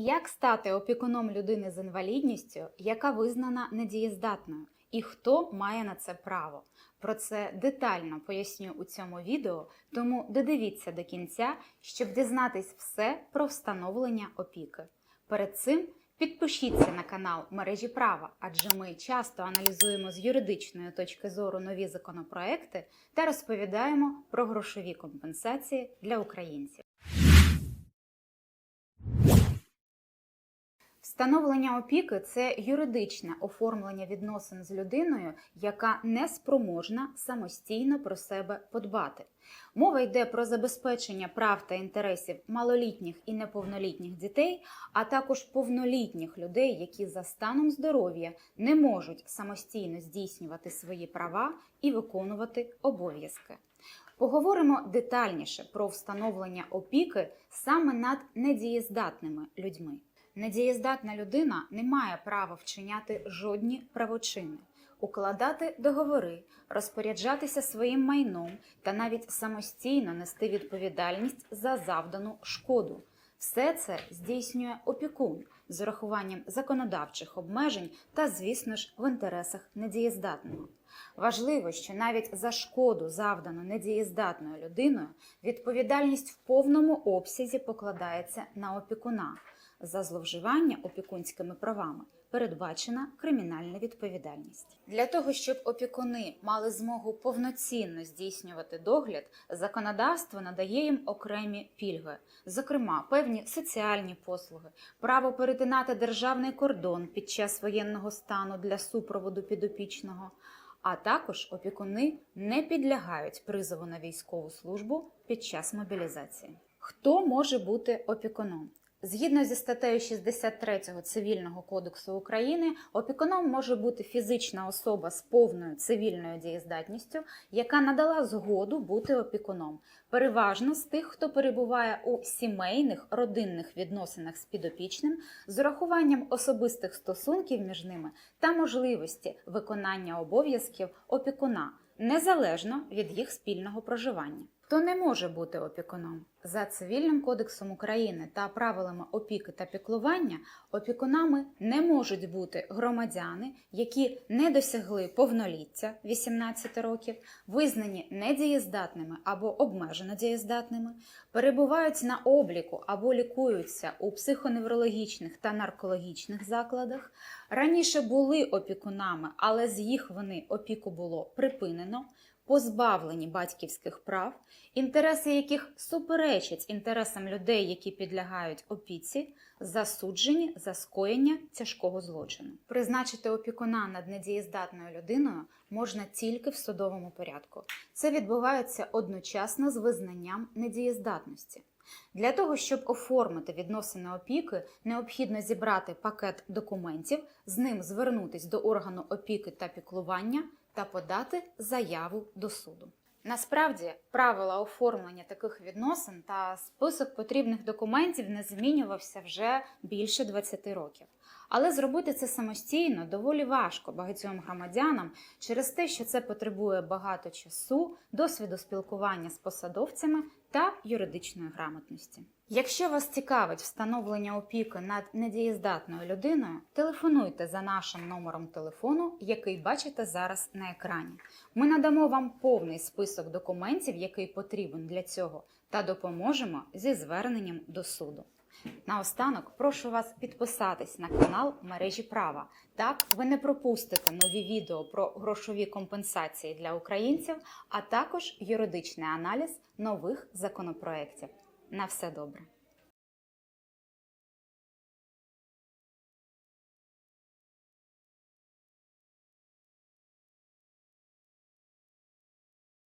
Як стати опікуном людини з інвалідністю, яка визнана недієздатною, і хто має на це право? Про це детально поясню у цьому відео, тому додивіться до кінця, щоб дізнатись все про встановлення опіки. Перед цим підпишіться на канал мережі права, адже ми часто аналізуємо з юридичної точки зору нові законопроекти та розповідаємо про грошові компенсації для українців. Встановлення опіки це юридичне оформлення відносин з людиною, яка не спроможна самостійно про себе подбати. Мова йде про забезпечення прав та інтересів малолітніх і неповнолітніх дітей, а також повнолітніх людей, які за станом здоров'я не можуть самостійно здійснювати свої права і виконувати обов'язки. Поговоримо детальніше про встановлення опіки саме над недієздатними людьми. Недієздатна людина не має права вчиняти жодні правочини, укладати договори, розпоряджатися своїм майном та навіть самостійно нести відповідальність за завдану шкоду. Все це здійснює опікун з урахуванням законодавчих обмежень та, звісно ж, в інтересах недієздатного. Важливо, що навіть за шкоду, завдану недієздатною людиною, відповідальність в повному обсязі покладається на опікуна. За зловживання опікунськими правами передбачена кримінальна відповідальність. Для того, щоб опікуни мали змогу повноцінно здійснювати догляд, законодавство надає їм окремі пільги, зокрема, певні соціальні послуги, право перетинати державний кордон під час воєнного стану для супроводу підопічного. А також опікуни не підлягають призову на військову службу під час мобілізації. Хто може бути опікуном? Згідно зі статтею 63 Цивільного кодексу України, опікуном може бути фізична особа з повною цивільною дієздатністю, яка надала згоду бути опікуном, переважно з тих, хто перебуває у сімейних родинних відносинах з підопічним, з урахуванням особистих стосунків між ними та можливості виконання обов'язків опікуна незалежно від їх спільного проживання. Хто не може бути опікуном. За цивільним кодексом України та правилами опіки та піклування, опікунами не можуть бути громадяни, які не досягли повноліття 18 років, визнані недієздатними або обмежено дієздатними, перебувають на обліку або лікуються у психоневрологічних та наркологічних закладах, раніше були опікунами, але з їх вони опіку було припинено позбавлені батьківських прав, інтереси яких суперечать інтересам людей, які підлягають опіці, засуджені за скоєння тяжкого злочину. Призначити опікуна над недієздатною людиною можна тільки в судовому порядку. Це відбувається одночасно з визнанням недієздатності. Для того, щоб оформити відносини опіки, необхідно зібрати пакет документів, з ним звернутися до органу опіки та піклування та подати заяву до суду. Насправді, правила оформлення таких відносин та список потрібних документів не змінювався вже більше 20 років. Але зробити це самостійно доволі важко багатьом громадянам через те, що це потребує багато часу, досвіду спілкування з посадовцями та юридичної грамотності. Якщо вас цікавить встановлення опіки над недієздатною людиною, телефонуйте за нашим номером телефону, який бачите зараз на екрані. Ми надамо вам повний список документів, який потрібен для цього, та допоможемо зі зверненням до суду. Наостанок прошу вас підписатись на канал мережі права. Так ви не пропустите нові відео про грошові компенсації для українців, а також юридичний аналіз нових законопроєктів. На все добре.